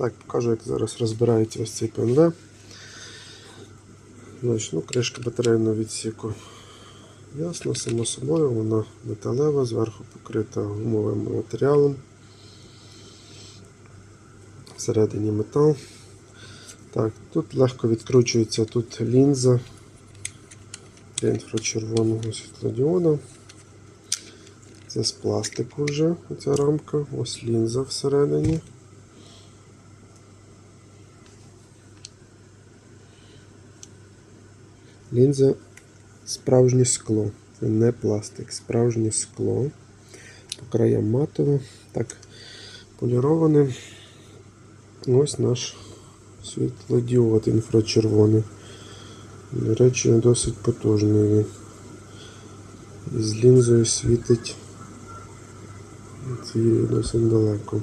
Так, покажу, як зараз розбирається ось цей ПНВ. Ну, кришка батарейного відсіку. Ясно, само собою, вона металева, зверху покрита гумовим матеріалом. Всередині метал. Так, тут легко відкручується тут лінза для інфрачервоного світлодіода. Це з пластику вже ця рамка. Ось лінза всередині. Лінза справжнє скло. Не пластик, справжнє скло. По краям матове. Так, поліроване. Ось наш світлодіод інфрачервоний. До речі, досить потужний він. З лінзою світить цією досить далеко.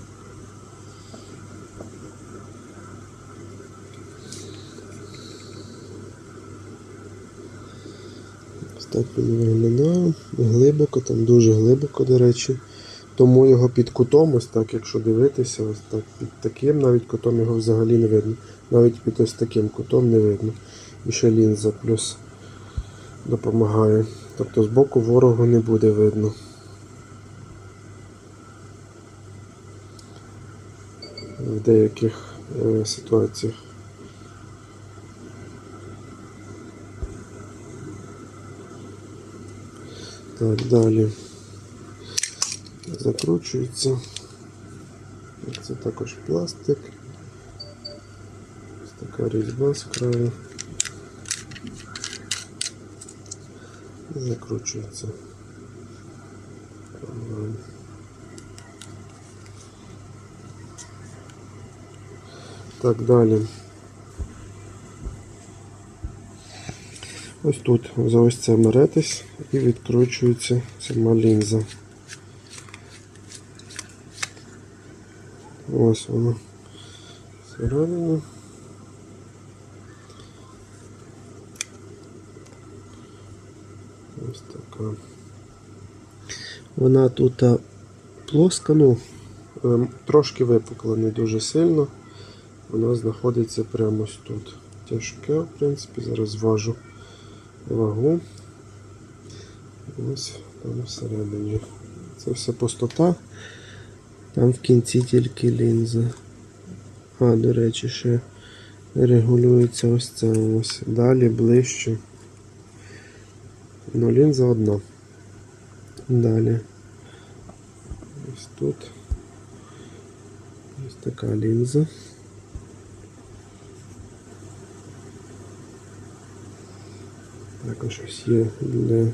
Так він виглядає. Глибоко, там дуже глибоко, до речі. Тому його під кутом, ось так, якщо дивитися, ось так під таким навіть кутом його взагалі не видно. Навіть під ось таким кутом не видно. І ще лінза плюс допомагає. Тобто збоку ворогу не буде видно. В деяких е, ситуаціях. Так, далі закручується. Це також пластик. Ось така різьба з краю. І закручується. Ага. Так, далі. Ось тут за ось це меретесь і відкручується сама лінза. Ось вона всередині. Ось така. Вона тут плоска, ну, ем, трошки випукла, не дуже сильно. Вона знаходиться прямо ось тут. Тяжке, в принципі, зараз зважу вагу. Ось там всередині. Це все пустота. Там в кінці тільки лінза. А, до речі, ще регулюється ось це ось. Далі ближче. Ну, лінза одна. Далі. Ось тут. Ось така лінза. Також ось є для,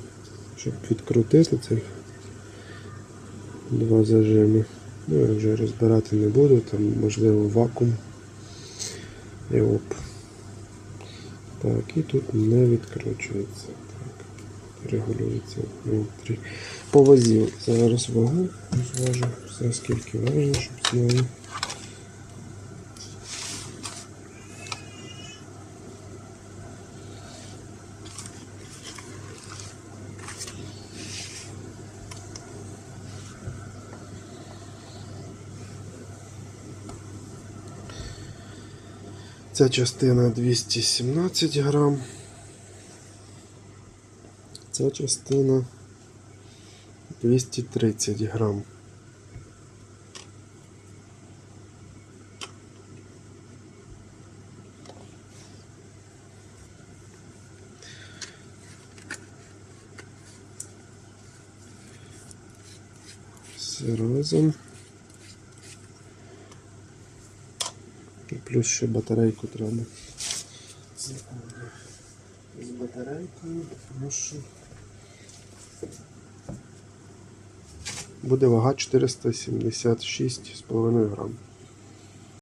щоб відкрутити цих два зажими. Ну, я вже розбирати не буду, там можливо вакуум. І оп. Так, і тут не відкручується. Так, регулюється внутрі. По зараз вагу зважу, все скільки важно, щоб знали. Ця частина 217 грам. Ця частина 230 грам. Все разом. І плюс ще батарейку треба. З батарейкою, тому що буде вага 476,5 грам.